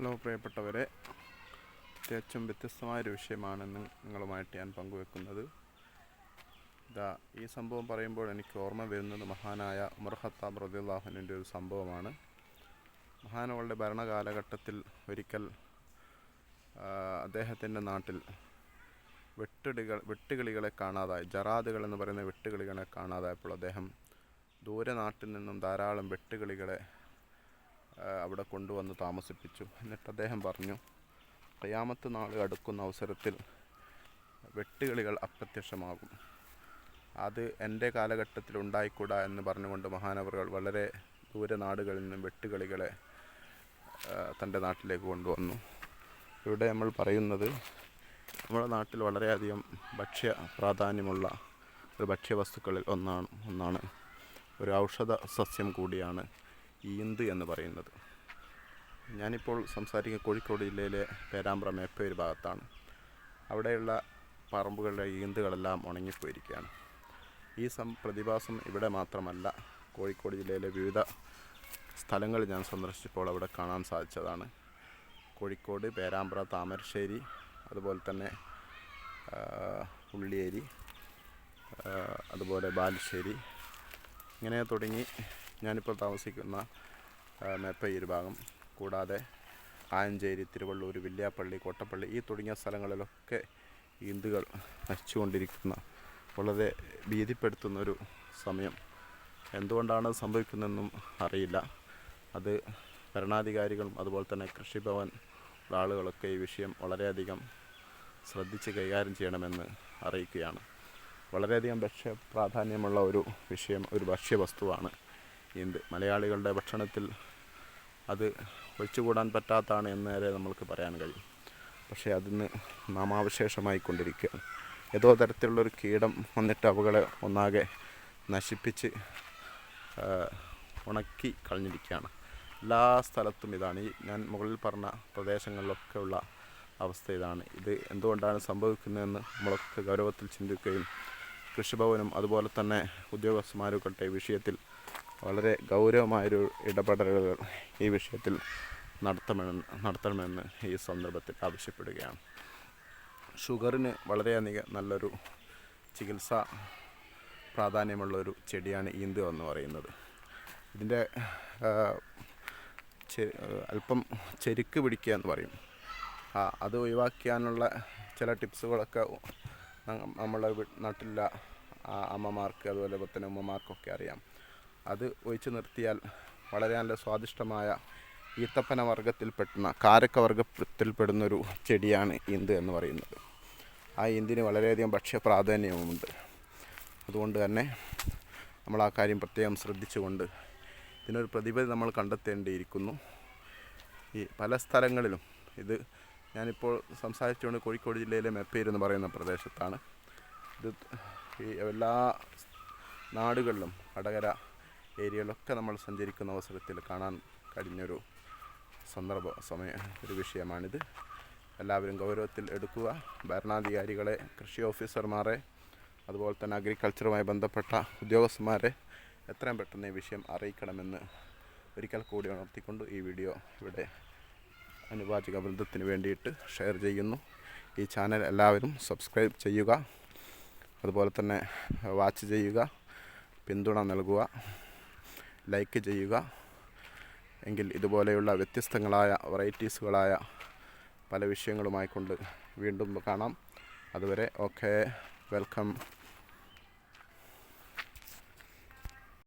Hello പ്രിയപ്പെട്ടവരെ തികച്ചും വ്യത്യസ്തമായൊരു വിഷയമാണ് ഇന്ന് നിങ്ങളുമായിട്ട് ഞാൻ പങ്കുവെക്കുന്നത്. ഇതാ ഈ സംഭവം പറയുമ്പോൾ എനിക്ക് ഓർമ്മ വരുന്നത് മഹാനായ ഉമർ ഹത്താബ് റദിയുള്ളാഹുവിന്റെ ഒരു സംഭവമാണ്. മഹാനവളുടെ ഭരണകാലഘട്ടത്തിൽ ഒരിക്കൽ അദ്ദേഹത്തിന്റെ നാട്ടിൽ വെട്ടുടികൾ വെട്ടുകിളികളെ കാണാതായി ജറാദുകൾ എന്ന് പറയുന്ന വെട്ടുകിളികളെ കാണാതായപ്പോൾ അദ്ദേഹം ദൂരെ നാട്ടിൽ നിന്നും ധാരാളം വെട്ടുകിളികളെ അവിടെ കൊണ്ടുവന്ന് താമസിപ്പിച്ചു. എന്നിട്ട് അദ്ദേഹം പറഞ്ഞു കയ്യാമത്ത് നാൾ അടുക്കുന്ന അവസരത്തിൽ വെട്ടുകിളികൾ അപ്രത്യക്ഷമാകും. അത് എന്റെ കാലഘട്ടത്തിൽ ഉണ്ടായിക്കൂടാ എന്ന് പറഞ്ഞുകൊണ്ട് മഹാനവറുകൾ വളരെ ദൂരെ നാടുകളിൽ നിന്നും വെട്ടുകളികളെ തന്റെ നാട്ടിലേക്ക് കൊണ്ടുവന്നു. ഇവിടെ നമ്മൾ പറയുന്നത് നമ്മുടെ നാട്ടിൽ വളരെയധികം ഭക്ഷ്യ പ്രാധാന്യമുള്ള ഒരു ഭക്ഷ്യവസ്തുക്കളിൽ ഒന്നാണ് ഒന്നാണ് ഒരു ഔഷധ സസ്യം കൂടിയാണ്. ഈന്ത് എന്ന് പറയുന്നത്. ഞാനിപ്പോൾ സംസാരിക്കുന്ന കോഴിക്കോട് ജില്ലയിലെ പേരാമ്പ്ര മേപ്പേര് ഭാഗത്താണ്. അവിടെയുള്ള പറമ്പുകളിലെ ഈന്തുകളെല്ലാം ഉണങ്ങിപ്പോയിരിക്കുകയാണ്. ഈ സം പ്രതിഭാസം ഇവിടെ മാത്രമല്ല കോഴിക്കോട് ജില്ലയിലെ വിവിധ സ്ഥലങ്ങൾ ഞാൻ സന്ദർശിച്ചപ്പോൾ അവിടെ കാണാൻ സാധിച്ചതാണ്. കോഴിക്കോട് പേരാമ്പ്ര താമരശ്ശേരി അതുപോലെ തന്നെ ഉള്ളിയേരി അതുപോലെ ബാലുശ്ശേരി ഇങ്ങനെ തുടങ്ങി ഞാനിപ്പോൾ താമസിക്കുന്ന മേപ്പയ്യൂർ ഭാഗം. കൂടാതെ ആഞ്ചേരി തിരുവള്ളൂർ വില്യാപ്പള്ളി കോട്ടപ്പള്ളി ഈ തുടങ്ങിയ സ്ഥലങ്ങളിലൊക്കെ ഹിന്ദുകൾ നശിച്ചുകൊണ്ടിരിക്കുന്ന വളരെ ഭീതിപ്പെടുത്തുന്നൊരു സമയം. എന്തുകൊണ്ടാണ് സംഭവിക്കുന്നതെന്നും അറിയില്ല. അത് ഭരണാധികാരികളും അതുപോലെ തന്നെ കൃഷിഭവൻ ആളുകളൊക്കെ ഈ വിഷയം വളരെയധികം ശ്രദ്ധിച്ച് കൈകാര്യം ചെയ്യണമെന്ന് അറിയിക്കുകയാണ്. വളരെയധികം ഭക്ഷ്യ പ്രാധാന്യമുള്ള ഒരു വിഷയം ഒരു ഭക്ഷ്യവസ്തുവാണ്. ഇന്ത് മലയാളികളുടെ ഭക്ഷണത്തിൽ അത് ഒഴിച്ചുകൂടാൻ പറ്റാത്തതാണ് എന്ന് വരെ നമ്മൾക്ക് പറയാൻ കഴിയും. പക്ഷേ അതിന്ന് നാമാവശേഷമായി കൊണ്ടിരിക്കുകയാണ് ഏതോ തരത്തിലുള്ളൊരു കീടം വന്നിട്ട് അവകളെ ഒന്നാകെ നശിപ്പിച്ച് ഉണക്കി കളഞ്ഞിരിക്കുകയാണ് എല്ലാ സ്ഥലത്തും ഇതാണ്. ഈ ഞാൻ മുകളിൽ പറഞ്ഞ പ്രദേശങ്ങളിലൊക്കെ ഉള്ള അവസ്ഥ ഇതാണ്. ഇത് എന്തുകൊണ്ടാണ് സംഭവിക്കുന്നതെന്ന് നമ്മളൊക്കെ ഗൗരവത്തിൽ ചിന്തിക്കുകയും കൃഷിഭവനും അതുപോലെ തന്നെ ഉദ്യോഗസ്ഥന്മാരൊക്കെ ഈ വിഷയത്തിൽ വളരെ ഗൗരവമായൊരു ഇടപെടലുകൾ ഈ വിഷയത്തിൽ നടത്തണമെന്ന് നടത്തണമെന്ന് ഈ സന്ദർഭത്തിൽ ആവശ്യപ്പെടുകയാണ്. ഷുഗറിന് വളരെയധികം നല്ലൊരു ചികിത്സ പ്രാധാന്യമുള്ളൊരു ചെടിയാണ് ഈന്തു എന്ന് പറയുന്നത്. ഇതിന്റെ അല്പം ചെരുക്ക് പിടിക്കുക എന്ന് പറയും. അത് ഒഴിവാക്കാനുള്ള ചില ടിപ്സുകളൊക്കെ നമ്മളെ നാട്ടിലെ അമ്മമാർക്ക് അതുപോലെ പത്തനമ്മമാർക്കൊക്കെ അറിയാം. അത് ഒഴിച്ചു നിർത്തിയാൽ വളരെ നല്ല സ്വാദിഷ്ടമായ ഈത്തപ്പന വർഗത്തിൽപ്പെടുന്ന കാരക്ക വർഗത്തിൽപ്പെടുന്നൊരു ചെടിയാണ് ഇന്ത് എന്ന് പറയുന്നത്. ആ ഇന്തിന് വളരെയധികം ഭക്ഷ്യ പ്രാധാന്യവുമുണ്ട് അതുകൊണ്ട് തന്നെ നമ്മൾ ആ കാര്യം പ്രത്യേകം ശ്രദ്ധിച്ചുകൊണ്ട് ഇതിനൊരു പ്രതിപതി നമ്മൾ കണ്ടെത്തേണ്ടിയിരിക്കുന്നു. ഈ പല സ്ഥലങ്ങളിലും ഇത് ഞാനിപ്പോൾ സംസാരിച്ചുകൊണ്ട് കോഴിക്കോട് ജില്ലയിലെ മെപ്പേര് എന്ന് പറയുന്ന പ്രദേശത്താണ്. ഇത് ഈ എല്ലാ നാടുകളിലും വടകര ഏരിയയിലൊക്കെ നമ്മൾ സഞ്ചരിക്കുന്ന അവസരത്തിൽ കാണാൻ കഴിഞ്ഞൊരു സന്ദർഭ സമയ ഒരു വിഷയമാണിത്. എല്ലാവരും ഗൗരവത്തിൽ എടുക്കുക. ഭരണാധികാരികളെ കൃഷി ഓഫീസർമാരെ അതുപോലെ തന്നെ അഗ്രികൾച്ചറുമായി ബന്ധപ്പെട്ട ഉദ്യോഗസ്ഥന്മാരെ എത്രയും പെട്ടെന്ന് ഈ വിഷയം അറിയിക്കണമെന്ന് ഒരിക്കൽ കൂടി ഉണർത്തിക്കൊണ്ട് ഈ വീഡിയോ ഇവിടെ അനുവാചക ബന്ധത്തിന് വേണ്ടിയിട്ട് ഷെയർ ചെയ്യുന്നു. ഈ ചാനൽ എല്ലാവരും സബ്സ്ക്രൈബ് ചെയ്യുക. അതുപോലെ തന്നെ വാച്ച് ചെയ്യുക. പിന്തുണ നൽകുക. ലൈക്ക് ചെയ്യുക. എങ്കിൽ ഇതുപോലെയുള്ള വ്യത്യസ്തങ്ങളായ വെറൈറ്റീസുകളായ പല വിഷയങ്ങളുമായി കൊണ്ട് വീണ്ടും കാണാം. അതുവരെ ഓക്കെ. വെൽക്കം.